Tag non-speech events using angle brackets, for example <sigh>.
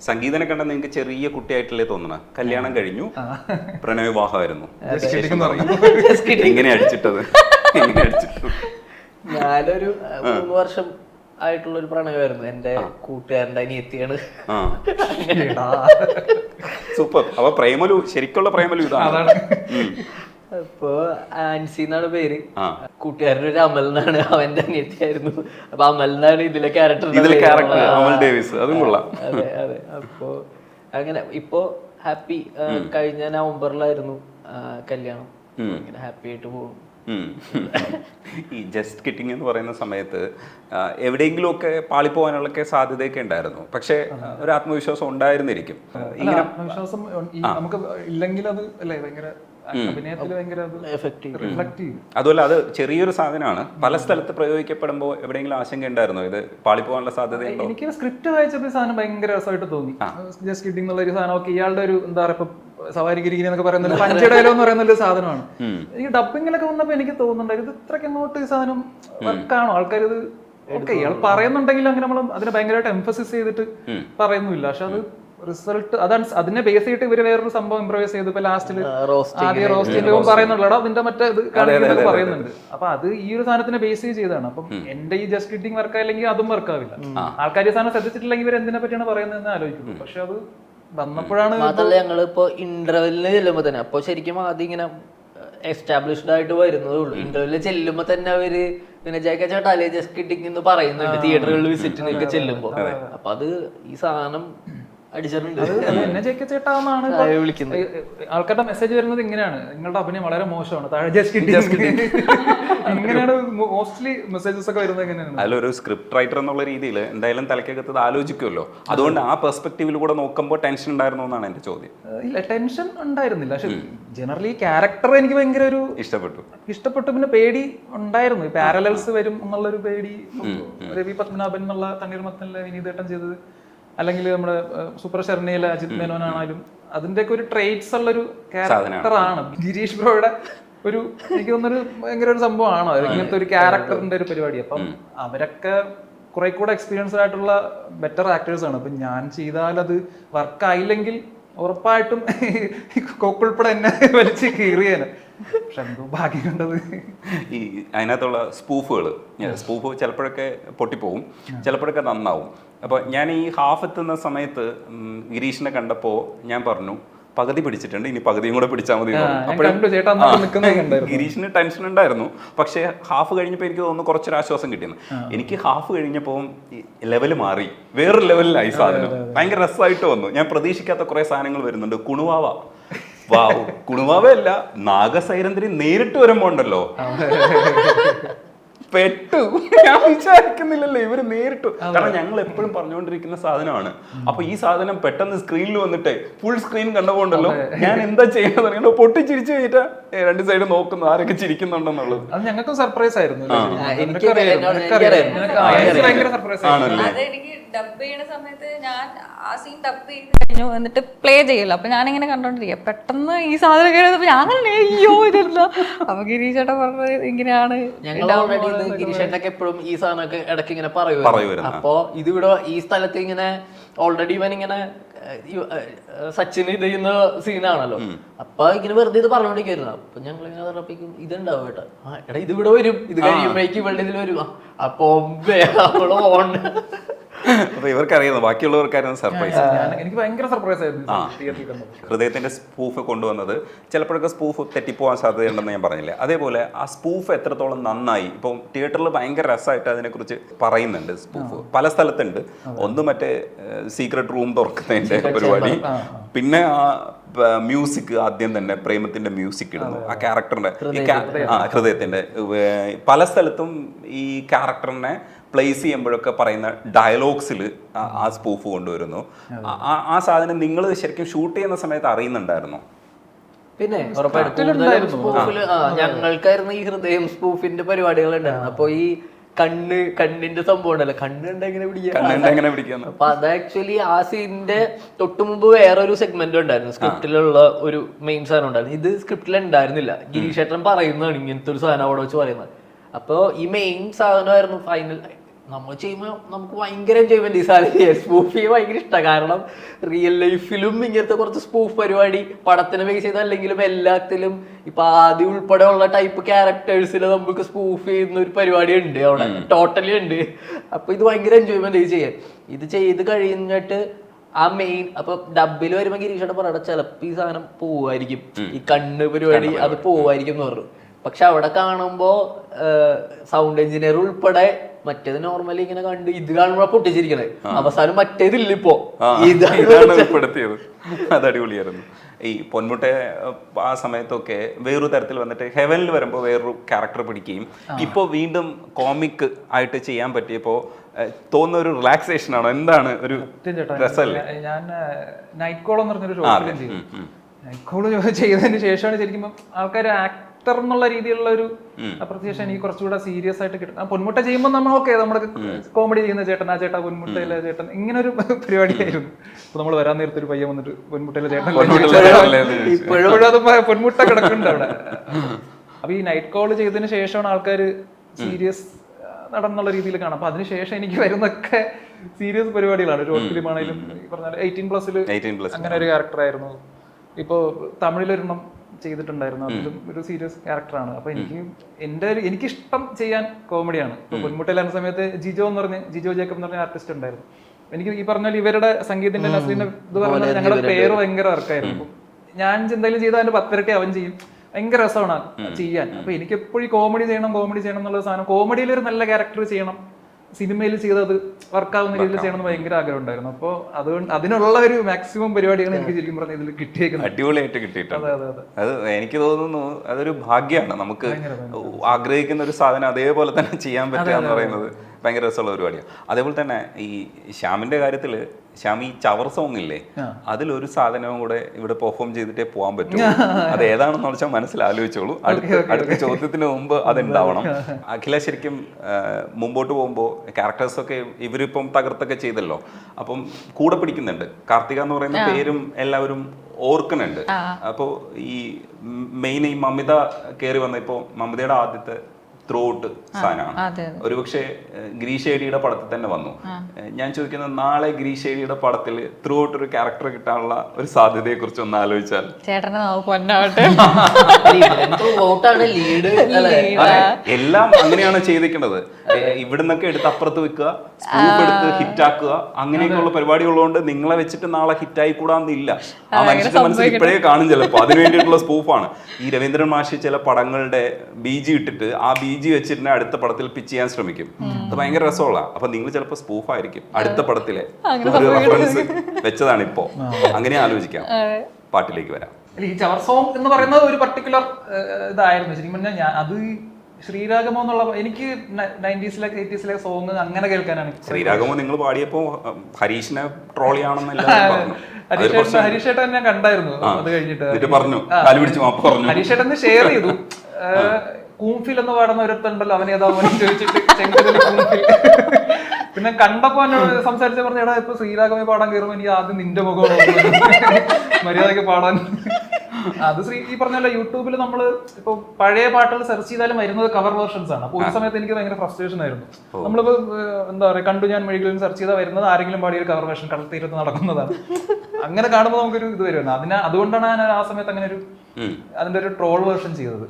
സംഗീതനെ കണ്ട നിങ്ങൾക്ക് ചെറിയ കുട്ടിയായിട്ടല്ലേ തോന്നണ. കല്യാണം കഴിഞ്ഞു. പ്രണയവിവാഹമായിരുന്നു. എങ്ങനെ അടിച്ചിട്ടത്? എങ്ങനെ അടിച്ചിട്ടത് ഞാനൊരു മൂന്ന് വർഷം ആയിട്ടുള്ള ഒരു പ്രണയമായിരുന്നു എന്റെ കൂട്ടുകാരന്റെ അനിയത്തിയാണ്. സൂപ്പർ. അപ്പൊ പ്രേമലു ശരിക്കുള്ള പ്രേമലു ഇതാണ്. അപ്പൊ ആൻസി എന്നാണ് പേര്. ആ. കൂട്ടുകാരൻ ഒരു അമൽ എന്നാണ്. അവന്റെ അനിയത്തിയായിരുന്നു. അപ്പൊ അമൽ എന്നാണ് ഇതിലെ ക്യാരക്ടർ ഇതിലെ ക്യാരക്ടർ അമൽ ഡേവിസ്. അതും കൊള്ളാം. അതെ അതെ. അപ്പോ അങ്ങനെ ഇപ്പോ ഹാപ്പി കഴിഞ്ഞ നവംബറിലായിരുന്നു കല്യാണം. അങ്ങനെ ഇങ്ങനെ ഹാപ്പി ആയിട്ട് പോകും ഈ ജസ്റ്റ് കിട്ടിങ് എന്ന് പറയുന്ന സമയത്ത് എവിടെയെങ്കിലും ഒക്കെ പാളിപ്പോവാനുള്ളൊക്കെ സാധ്യതയൊക്കെ ഉണ്ടായിരുന്നു. പക്ഷേ ഒരു ആത്മവിശ്വാസം ഉണ്ടായിരുന്നിരിക്കും. ഇങ്ങനെ ആത്മവിശ്വാസം നമുക്ക് ഇല്ലെങ്കിൽ അത് അല്ലേ ഭയങ്കര അത് അതുപോലെ അത് ചെറിയൊരു സാധനമാണ്. പല സ്ഥലത്ത് പ്രയോഗിക്കപ്പെടുമ്പോൾ എവിടെയെങ്കിലും ആശങ്ക ഉണ്ടായിരുന്നോ? ഇത് പാളിപ്പോവാനുള്ള സാധ്യത എനിക്ക് സ്ക്രിപ്റ്റ് വായിച്ചപ്പോൾ സാധനം ഭയങ്കര രസമായിട്ട് തോന്നി. ജസ്റ്റ് കിഡിങ് എന്നുള്ള ഒരു സാധനം ഒക്കെ ഇയാളുടെ ഒരു എന്താ പറയുക ഇപ്പൊ സവാരി ഗിരിഗിരി എന്നൊക്കെ പറയുന്നത് പഞ്ചടയിലോ എന്ന് പറയുന്ന ഒരു സാധനമാണ്. എനിക്ക് ഡബിങ്ങിലൊക്കെ വന്നപ്പോൾ എനിക്ക് തോന്നുന്നുണ്ട് ഇത് ഇത്രയ്ക്ക് അങ്ങോട്ട് ഈ സാധനം വർക്കാണോ? ആൾക്കാർ ഇത് ഓക്കെ ഇയാൾ പറയുന്നുണ്ടെങ്കിലും അങ്ങനെ നമ്മൾ അതിനെ ഭയങ്കരമായിട്ട് എംഫസിസ് ചെയ്തിട്ട് പറയുന്നില്ല പക്ഷെ അത് റിസൾട്ട് അതാണ് അതിനെ ബേസ് ചെയ്തിട്ട് ഇവർ വേറൊരു സംഭവം ഇംപ്രവൈസ് ചെയ്തു. ഇപ്പൊ ലാസ്റ്റിൽ റോസ്റ്റ് ആദ്യം റോസ്റ്റിന്റെ പറയുന്നുള്ളൂ അതിന്റെ മറ്റേ ഇത് കാണിക്കുന്നത് പറയുന്നുണ്ട്. അപ്പൊ അത് ഈ ഒരു സാധനത്തിനെ ബേസ് ചെയ്താണ്. അപ്പം എന്റെ ഈ ജസ്റ്റ് കിഡിങ് വർക്ക് ആയില്ലെങ്കിൽ അതും വർക്ക് ആവില്ല. ആൾക്കാർ ഈ സാധനം ശ്രദ്ധിച്ചിട്ടില്ലെങ്കിൽ ഇവർ എന്തിനെ പറ്റിയാണ് പറയുന്നതെന്ന് ആലോചിക്കുന്നു പക്ഷെ അത് വന്നപ്പോഴാണ് അതല്ല ഞങ്ങളിപ്പോ ഇപ്പൊ ഇന്റർവെല്ലിന് ചെല്ലുമ്പോ തന്നെ അപ്പൊ ശരിക്കും ആദ്യം ഇങ്ങനെ എസ്റ്റാബ്ലിഷ്ഡ് ആയിട്ട് വരുന്നതേ ഉള്ളൂ. ഇന്റർവെല്ലിൽ ചെല്ലുമ്പോ തന്നെ അവർ പിന്നെ ജയക്ക ചേട്ടാ അല്ലേ ജസ്റ്റ് കിട്ടിങ് എന്ന് പറയുന്നുണ്ട്. തിയേറ്ററുകളിൽ വിസിറ്റിനൊക്കെ ചെല്ലുമ്പോ. അപ്പൊ അത് ഈ സാധനം എന്നെ ജയിക്ക. ഏ, ഏ, ആൾക്കാരുടെ മെസ്സേജ് വരുന്നത് ഇങ്ങനെയാണ്. നിങ്ങളുടെ അഭിനയം വളരെ മോശമാണ്. <laughs> <laughs> ഇങ്ങനെയാണ് മോസ്റ്റ്ലി മെസ്സേജസ് ഒക്കെ വരുന്നത് എങ്ങനെയാണ്? ഒരു സ്ക്രിപ്റ്റ് റൈറ്റർ എന്നുള്ള രീതിയിൽ എന്തായാലും തലക്കകത്ത് ആലോചിക്കുമല്ലോ. അതുകൊണ്ട് ആ പെർസ്പെക്റ്റീവിലൂടെ നോക്കുമ്പോൾ ടെൻഷൻ ഉണ്ടായിരുന്നു എന്നാണ് എന്റെ ചോദ്യം. ഇല്ല ടെൻഷൻ ഉണ്ടായിരുന്നില്ല. പക്ഷെ ജനറലി ക്യാരക്ടർ എനിക്ക് ഭയങ്കര ഒരു ഇഷ്ടപ്പെട്ടു. ഇഷ്ടപ്പെട്ടു. പിന്നെ പേടി ഉണ്ടായിരുന്നു. പാരലൽസ് വരും എന്നുള്ളൊരു പേടി. രവി പത്മനാഭൻ എന്നുള്ള തണ്ണീർമത്തനിലെ വിനീതേട്ടൻ ചെയ്തത്. അല്ലെങ്കിൽ നമ്മുടെ സൂപ്പർ ശരണിയിലെ അജിത് മേനോനാണെങ്കിലും അതിന്റെയൊക്കെ ഒരു ട്രേറ്റ്സ് ഉള്ളൊരു ക്യാരക്ടറാണ് ഗിരീഷ് ബ്രോയുടെ ഒരു എനിക്ക് തോന്നുന്നൊരു ഭയങ്കര ഒരു സംഭവമാണ്? ഇങ്ങനത്തെ ഒരു ക്യാരക്ടറിന്റെ ഒരു പരിപാടി. അപ്പം അവരൊക്കെ കുറെ കൂടെ എക്സ്പീരിയൻസ്ഡ് ആയിട്ടുള്ള ബെറ്റർ ആക്ടേഴ്സ് ആണ്. അപ്പൊ ഞാൻ ചെയ്താൽ അത് വർക്ക് ആയില്ലെങ്കിൽ ഉറപ്പായിട്ടും കോക്കുൾപ്പെടെ എന്നെ വലിച്ച് കീറിയേനെ. പക്ഷെ എന്തോ ഭാഗ്യം കണ്ടത് ഈ അതിനകത്തുള്ള സ്പൂഫുകൾ സ്പൂഫ് ചിലപ്പോഴൊക്കെ പൊട്ടിപ്പോവും ചിലപ്പോഴൊക്കെ നന്നാവും. അപ്പോൾ ഞാൻ ഈ ഹാഫ് എത്തുന്ന സമയത്ത് ഗിരീഷിനെ കണ്ടപ്പോൾ ഞാൻ പറഞ്ഞു പകുതി പിടിച്ചിട്ടുണ്ട്. ഇനി പകുതിയും കൂടെ പിടിച്ചാൽ മതി അപ്പോഴും ഗിരീഷിന് ടെൻഷൻ ഉണ്ടായിരുന്നു. പക്ഷേ ഹാഫ് കഴിഞ്ഞപ്പോൾ എനിക്ക് തോന്നുന്നു കുറച്ചൊരു ആശ്വാസം കിട്ടിയെന്ന് എനിക്ക് ഹാഫ് കഴിഞ്ഞപ്പോൾ ലെവൽ മാറി. വേറൊരു ലെവലിലായി സാധനം. ഭയങ്കര രസമായിട്ട് വന്നു. ഞാൻ പ്രതീക്ഷിക്കാത്ത കുറെ സാധനങ്ങൾ വരുന്നുണ്ട്. കുണുവാവ. വാവ് കുണുവാവയല്ല നാഗസൈരന്തിരി നേരിട്ട് വരുമ്പോ ഉണ്ടല്ലോ. പെട്ടു. ഞാൻ വിചാരിക്കുന്നില്ലല്ലോ ഇവർ നേരിട്ടു. കാരണം ഞങ്ങൾ എപ്പോഴും പറഞ്ഞുകൊണ്ടിരിക്കുന്ന സാധനമാണ്. അപ്പൊ ഈ സാധനം പെട്ടെന്ന് സ്ക്രീനിൽ വന്നിട്ട് ഫുൾ സ്ക്രീൻ കണ്ടുപോണ്ടല്ലോ ഞാൻ എന്താ ചെയ്യുന്നത് അറിയണോ പൊട്ടിച്ചിരിച്ചു കഴിഞ്ഞിട്ട് രണ്ട് സൈഡ് നോക്കുന്നു ആരൊക്കെ ചിരിക്കുന്നുണ്ടെന്നുള്ളത്. അത് ഞങ്ങൾക്കും സർപ്രൈസ് ആയിരുന്നു. അല്ലേ? എനിക്ക് നിനക്ക് അറിയാം, എന്നോട് നിനക്ക് അറിയാം. എനിക്കറിയാം. നിനക്ക് ആ, എനിക്ക് ഭയങ്കര സർപ്രൈസ് ആയിരുന്നു. ആണല്ലേ? അത് എനിക്ക് ഡബ് ചെയ്യണ സമയത്ത് ഞാൻ ആ സീൻ ഡബ് ചെയ്ത് കഴിഞ്ഞു എന്നിട്ട് പ്ലേ ചെയ്യല്ലോ. അപ്പൊ ഞാനിങ്ങനെ കണ്ടോണ്ടിരിക്കുക പെട്ടെന്ന് ഈ സാധനം കഴിഞ്ഞപ്പോ ഞാൻ അങ്ങനെ അയ്യോ ഇതല്ല അപ്പൊ ഗിരീഷേട്ടൻ പറഞ്ഞത് ഇങ്ങനെയാണ്. ഞങ്ങൾ ഓൾറെഡി ഇത് ഗിരീഷേട്ടനൊക്കെ എപ്പോഴും ഈ സാധനമൊക്കെ ഇടയ്ക്ക് ഇങ്ങനെ പറയുമായിരുന്നു. അപ്പോ ഇതിവിടെ ഈ സ്ഥലത്ത് ഇങ്ങനെ ഓൾറെഡി ഇവൻ ഇങ്ങനെ സച്ചിൻ ഇത് ചെയ്യുന്ന സീനാണല്ലോ അപ്പൊ ഇങ്ങനെ വെറുതെ ഇത് പറഞ്ഞോണ്ടിരിക്കുന്നു അപ്പൊ ഞങ്ങൾ ഇങ്ങനെ പറഞ്ഞപ്പോഴേക്കും ഇതുണ്ടാവും കേട്ടോ. എടാ ഇത് ഇവിടെ വരും. ഇത് കഴിയുമ്പോഴേക്കും ഇവളുടെ ഇതിൽ വരും. അപ്പൊ അവൾ ഓൺ അപ്പൊ ഇവർക്കറിയുന്നു ബാക്കിയുള്ളവർക്കായിരുന്നു സർപ്രൈസ്. എനിക്ക് ഭയങ്കര സർപ്രൈസ് ആയിരുന്നു ഹൃദയത്തിന്റെ സ്പൂഫ് കൊണ്ടുവന്നത് ചിലപ്പോഴൊക്കെ സ്പൂഫ് തെറ്റിപ്പോവാൻ സാധ്യതയുണ്ടെന്ന് ഞാൻ പറഞ്ഞില്ലേ? അതേപോലെ ആ സ്പൂഫ് എത്രത്തോളം നന്നായി ഇപ്പം തിയേറ്ററിൽ ഭയങ്കര രസമായിട്ട് അതിനെക്കുറിച്ച് പറയുന്നുണ്ട് സ്പൂഫ്. പല സ്ഥലത്തുണ്ട്. ഒന്ന് മറ്റേ സീക്രട്ട് റൂം തുറക്കുന്നതിന്റെ പരിപാടി. പിന്നെ ആ മ്യൂസിക് ആദ്യം തന്നെ പ്രേമത്തിന്റെ മ്യൂസിക് ഇടുന്നു. ആ ക്യാരക്ടറിന്റെ ആ ഹൃദയത്തിന്റെ പല സ്ഥലത്തും ഈ ക്യാരക്ടറിനെ പ്ലേസ് ചെയ്യുമ്പോഴൊക്കെ പറയുന്ന ഡയലോഗ്സിൽ ആ സ്പൂഫ് കൊണ്ടുവരുന്നു. ആ- സാധനം നിങ്ങൾ ശരിക്കും ഷൂട്ട് ചെയ്യുന്ന സമയത്ത് അറിയുന്നുണ്ടായിരുന്നു? പിന്നെ ഉറപ്പായിട്ടും ഞങ്ങൾക്കായിരുന്നു ഈ ഹൃദയം സ്പൂഫിന്റെ പരിപാടികൾ ഉണ്ടായിരുന്നു അപ്പൊ ഈ കണ്ണ് കണ്ണിന്റെ സംഭവം ഉണ്ടല്ലോ കണ്ണ് കണ്ട എങ്ങനെ പിടിക്കുക കണ്ണുണ്ട് എങ്ങനെ പിടിക്കുന്നു. അപ്പൊ അത് ആക്ച്വലി ആ സീനിന്റെ തൊട്ടു മുമ്പ് വേറൊരു സെഗ്മെന്റ് ഉണ്ടായിരുന്നു. സ്ക്രിപ്റ്റിലുള്ള ഒരു മെയിൻ സാധനം ഉണ്ടായിരുന്നു. ഇത് സ്ക്രിപ്റ്റിൽ ഉണ്ടായിരുന്നില്ല. ഗിരീഷേട്ടൻ പറയുന്നതാണ് ഇങ്ങനത്തെ ഒരു സാധനം അവിടെ വെച്ച് പറയുന്നത്. അപ്പൊ ഈ മെയിൻ സാധനമായിരുന്നു ഫൈനൽ നമ്മൾ ചെയ്യുമ്പോൾ നമുക്ക് ഭയങ്കര എൻജോയ്മെന്റ് ഈ സാധനം. സ്പൂഫ് ചെയ്യാൻ ഭയങ്കര ഇഷ്ടമാണ് കാരണം റിയൽ ലൈഫിലും ഇങ്ങനത്തെ കുറച്ച് സ്പൂഫ് പരിപാടി പടത്തിന് ബേസ് ചെയ്ത് അല്ലെങ്കിലും എല്ലാത്തിലും ഇപ്പൊ ആദ്യം ഉൾപ്പെടെ ഉള്ള ടൈപ്പ് ക്യാരക്ടേഴ്സിൽ നമുക്ക് സ്പൂഫ് ചെയ്യുന്ന ഒരു പരിപാടി ഉണ്ട് അവിടെ. ടോട്ടലി ഉണ്ട്. അപ്പൊ ഇത് ഭയങ്കര എൻജോയ്മെന്റ് ഈ ചെയ്യാൻ. ഇത് ചെയ്ത് കഴിഞ്ഞിട്ട് ആ മെയിൻ അപ്പൊ ഡബിൽ വരുമ്പോ ഗിരീഷയുടെ പറയട്ടെ ചിലപ്പോ ഈ സാധനം പോവായിരിക്കും. ഈ കണ്ണ് പരിപാടി അത് പോവായിരിക്കും എന്ന് പറഞ്ഞു. പക്ഷെ അവിടെ കാണുമ്പോ സൗണ്ട് എഞ്ചിനീയർ ഉൾപ്പെടെ മറ്റേത് നോർമലി ഇങ്ങനെ കണ്ട് ഇത് കാണുമ്പോ പൊട്ടിച്ചിരിക്കണേ. അവസാനം മറ്റേതില്ല ഇപ്പോ. ഇതാണ് ഉൾപ്പെടുത്തിയത്. അത് അടിപൊളിയായിരുന്നു. ഈ പൊന്മുട്ട ആ സമയത്തൊക്കെ വേറൊരു തരത്തിൽ വന്നിട്ട് ഹെവനിൽ വരുമ്പോൾ വേറൊരു ക്യാരക്ടർ പിടിക്കുകയും ഇപ്പോൾ വീണ്ടും കോമിക് ആയിട്ട് ചെയ്യാൻ പറ്റിയപ്പോൾ തോന്നുന്ന ഒരു റിലാക്സേഷൻ ആണോ? എന്താണ് ഒരു രസമല്ലേ ഞാൻ നൈറ്റ് കോൾ എന്ന് പറഞ്ഞൊരു കോൾ ചെയ്തതിന് ശേഷമാണ് ശരിക്കും ആൾക്കാർ ആക്ടർ എന്നുള്ള രീതിയിലുള്ള ഒരു അപ്രിസിയേഷൻ എനിക്ക് കുറച്ചുകൂടെ സീരിയസ് ആയിട്ട് കിട്ടും. ആ പൊന്മുട്ട ചെയ്യുമ്പോൾ നമ്മൾ ഓക്കെ നമ്മുടെ കോമഡി ചെയ്യുന്ന ചേട്ടൻ ആ ചേട്ടാ പൊന്മുട്ടയിലെ ചേട്ടൻ ഇങ്ങനെ ഒരു പരിപാടി ആയിരുന്നു അപ്പൊ നമ്മൾ വരാൻ നേരത്തെ ഒരു പയ്യൻ വന്നിട്ട് പൊന്മുട്ടയിലെ ചേട്ടൻ. ഇപ്പോഴും അത് പൊന്മുട്ട കിടക്കുന്നുണ്ട് അവിടെ. അപ്പൊ ഈ നൈറ്റ് കോൾ ചെയ്തതിന് ശേഷമാണ് ആൾക്കാർ സീരിയസ് നടന്നുള്ള രീതിയിൽ കാണാം അപ്പൊ അതിനുശേഷം എനിക്ക് വരുന്നൊക്കെ സീരിയസ് പരിപാടികളാണ്. ഷോർട്ട് ഫിലിം ആണെങ്കിലും ഈ പറഞ്ഞ എയ്റ്റീൻ പ്ലസിൽ 18 പ്ലസ് അങ്ങനെ ഒരു ക്യാരക്ടർ ആയിരുന്നു. ഇപ്പോ തമിഴിലൊരെണ്ണം ചെയ്തിട്ടുണ്ടായിരുന്നു. അതിലും ഒരു സീരിയസ് ക്യാരക്ടറാണ് അപ്പൊ എനിക്ക് എന്റെ ഒരു എനിക്കിഷ്ടം ചെയ്യാൻ കോമഡിയാണ്. ഇപ്പൊ പൊന്മുട്ടയിലായിരുന്ന സമയത്ത് ജിജോ എന്ന് പറഞ്ഞ് ജിജോ ജേക്കബ് എന്ന് പറഞ്ഞ ആർട്ടിസ്റ്റ് ഉണ്ടായിരുന്നു. എനിക്ക് ഈ പറഞ്ഞ ഇവരുടെ സംഗീതത്തിന്റെ നസീന്റെ ഇത് പറഞ്ഞാൽ ഞങ്ങളുടെ പേര് ഭയങ്കര വർക്കായിരുന്നു ഞാൻ എന്തെങ്കിലും ചെയ്താൽ അതിന്റെ പത്തിരട്ടി അവൻ ചെയ്യും. ഭയങ്കര രസമാണ് ചെയ്യാൻ. അപ്പൊ എനിക്ക് എപ്പോഴും കോമഡി ചെയ്യണം കോമഡി ചെയ്യണം എന്നുള്ള സാധനം. കോമഡിയിൽ ഒരു നല്ല ക്യാരക്ടർ ചെയ്യണം. സിനിമയിൽ ചെയ്തത് വർക്കാവുന്ന രീതിയിൽ ചെയ്യണമെന്ന് ഭയങ്കര ആഗ്രഹം ഉണ്ടായിരുന്നു അപ്പോൾ അതുകൊണ്ട് അതിനുള്ള ഒരു മാക്സിമം പരിപാടിയാണ് എനിക്ക് ശരിക്കും പറഞ്ഞ ഇതിൽ കിട്ടിയേക്കുന്നത്. അടിപൊളിയായിട്ട് കിട്ടിയിട്ടുണ്ട്. അതെ എനിക്ക് തോന്നുന്നു അതൊരു ഭാഗ്യമാണ് നമുക്ക് ആഗ്രഹിക്കുന്ന ഒരു സാധനം അതേപോലെ തന്നെ ചെയ്യാൻ പറ്റുക എന്ന് പറയുന്നത്. ഭയങ്കര രസമുള്ള പരിപാടിയാണ് അതേപോലെ തന്നെ ഈ ശ്യാമിന്റെ കാര്യത്തിൽ ശ്യാം ഈ ചവർ സോങ് ഇല്ലേ അതിലൊരു സാധനവും കൂടെ ഇവിടെ പെർഫോം ചെയ്തിട്ടേ പോകാൻ പറ്റും. അത് ഏതാണെന്ന് വെച്ചാൽ മനസ്സിൽ ആലോചിച്ചോളൂ. അടുത്ത അടുത്ത ചോദ്യത്തിന് മുമ്പ് അതുണ്ടാവണം. അഖില ശരിക്കും മുമ്പോട്ട് പോകുമ്പോൾ ക്യാരക്ടേഴ്സൊക്കെ ഇവരിപ്പം തകർത്തൊക്കെ ചെയ്തല്ലോ. അപ്പം കൂടെ പിടിക്കുന്നുണ്ട്. കാർത്തിക എന്ന് പറയുന്ന പേരും എല്ലാവരും ഓർക്കുന്നുണ്ട്. അപ്പോൾ ഈ മെയിൻ ഈ മമിത കയറി വന്ന ഇപ്പോൾ മമിതയുടെ ആദ്യത്തെ ത്രൂ ഔട്ട് സാധനമാണ്. ഒരുപക്ഷെ ഏഹ്, പടത്തിൽ തന്നെ വന്നു. ഞാൻ ചോദിക്കുന്നത് നാളെ ഗിരീഷ് ഏടിയുടെ പടത്തിൽ ത്രൂ ഔട്ട് ഒരു ക്യാരക്ടർ കിട്ടാനുള്ള ഒരു സാധ്യതയെ കുറിച്ച് ഒന്ന് ആലോചിച്ചാൽ? എല്ലാം അങ്ങനെയാണ് ചെയ്തിരിക്കുന്നത്. ഇവിടുന്നൊക്കെ എടുത്ത് അപ്പുറത്ത് വെക്കുക എടുത്ത് ഹിറ്റ് ആക്കുക അങ്ങനെയൊക്കെയുള്ള പരിപാടി ഉള്ളതുകൊണ്ട് നിങ്ങളെ വെച്ചിട്ട് നാളെ ഹിറ്റ് ആയി കൂടാന്നില്ല. ആ മനുഷ്യന്റെ മനസ്സിൽ ഇപ്പോഴേ കാണും ചിലപ്പോൾ അതിന് <laughs> വേണ്ടിയിട്ടുള്ള സ്പൂഫാണ് ഈ രവീന്ദ്രൻ മാഷി ചില പടങ്ങളുടെ ബീജി ഇട്ടിട്ട് ആ ബീജി വെച്ചിട്ട് അടുത്ത പടത്തിൽ പിച്ച് ചെയ്യാൻ ശ്രമിക്കും. അത് ഭയങ്കര രസമുള്ള. അപ്പൊ നിങ്ങൾ ചിലപ്പോൾ സ്പൂഫായിരിക്കും അടുത്ത പടത്തിലെ ഒരു റെഫറൻസ് വെച്ചതാണ് ഇപ്പോ അങ്ങനെ ആലോചിക്കാം. പാട്ടിലേക്ക് വരാം. ഈ ചവർ സോങ് എന്ന് പറയുന്നത് ഒരു പർട്ടിക്കുലർ ഇതായിരുന്നു. ശരിക്കും പറഞ്ഞാൽ ഞാൻ അത് ശ്രീരാഗമോ എന്നുള്ള എനിക്ക് നയന്റീസിലെ എയ്റ്റീസിലെ സോങ് അങ്ങനെ കേൾക്കാനാണ് ശ്രീരാഗമോ നിങ്ങൾ പാടിയപ്പോ ഹരീഷിനെ ട്രോൾ ചെയ്യണമെന്ന് <laughs> എല്ലാവരും ഹരീഷേട്ടൻ ഞാൻ കണ്ടായിരുന്നു. അത് കഴിഞ്ഞിട്ട്. പറഞ്ഞു. ഹരീഷേട്ടൻ ഷെയർ ചെയ്തു. <laughs> കൂംഫിൽ എന്ന് പാടുന്ന ഒരുത്തുണ്ടല്ലോ അവൻ ഏതാ ചോദിച്ചിട്ട് കൂംഫിൽ. <laughs> പിന്നെ കണ്ടപ്പോ എന്നോട് സംസാരിച്ച പറഞ്ഞ എടാ ഇപ്പൊ ശ്രീരാഗമേ പാടാൻ കയറുമ്പോ എനിക്ക് ആദ്യം നിന്റെ മുഖം മര്യാദയ്ക്ക് പാടാൻ. അത് ശ്രീ ഈ പറഞ്ഞല്ലോ യൂട്യൂബിൽ നമ്മൾ ഇപ്പൊ പഴയ പാട്ടുകൾ സെർച്ച് ചെയ്താലും വരുന്നത് കവർ വേർഷൻസ് ആണ്. അപ്പൊ ഒരു സമയത്ത് എനിക്ക് ഭയങ്കര ഫ്രസ്ട്രേഷൻ ആയിരുന്നു. നമ്മളിപ്പോ എന്താ പറയാ കണ്ടു ഞാൻ മെഴുകിലും സെർച്ച് ചെയ്താൽ വരുന്നത് ആരെങ്കിലും പാടിയ ഒരു കവർ വേർഷൻ കടൽത്തീരത്ത് നടക്കുന്നതാണ്. അങ്ങനെ കാണുമ്പോൾ നമുക്കൊരു ഇത് വരുമല്ലോ അതിന് അതുകൊണ്ടാണ് ഞാൻ ആ സമയത്ത് അങ്ങനെ ഒരു. അതിന്റെ ഒരു ട്രോൾ വേർഷൻ ചെയ്തത്.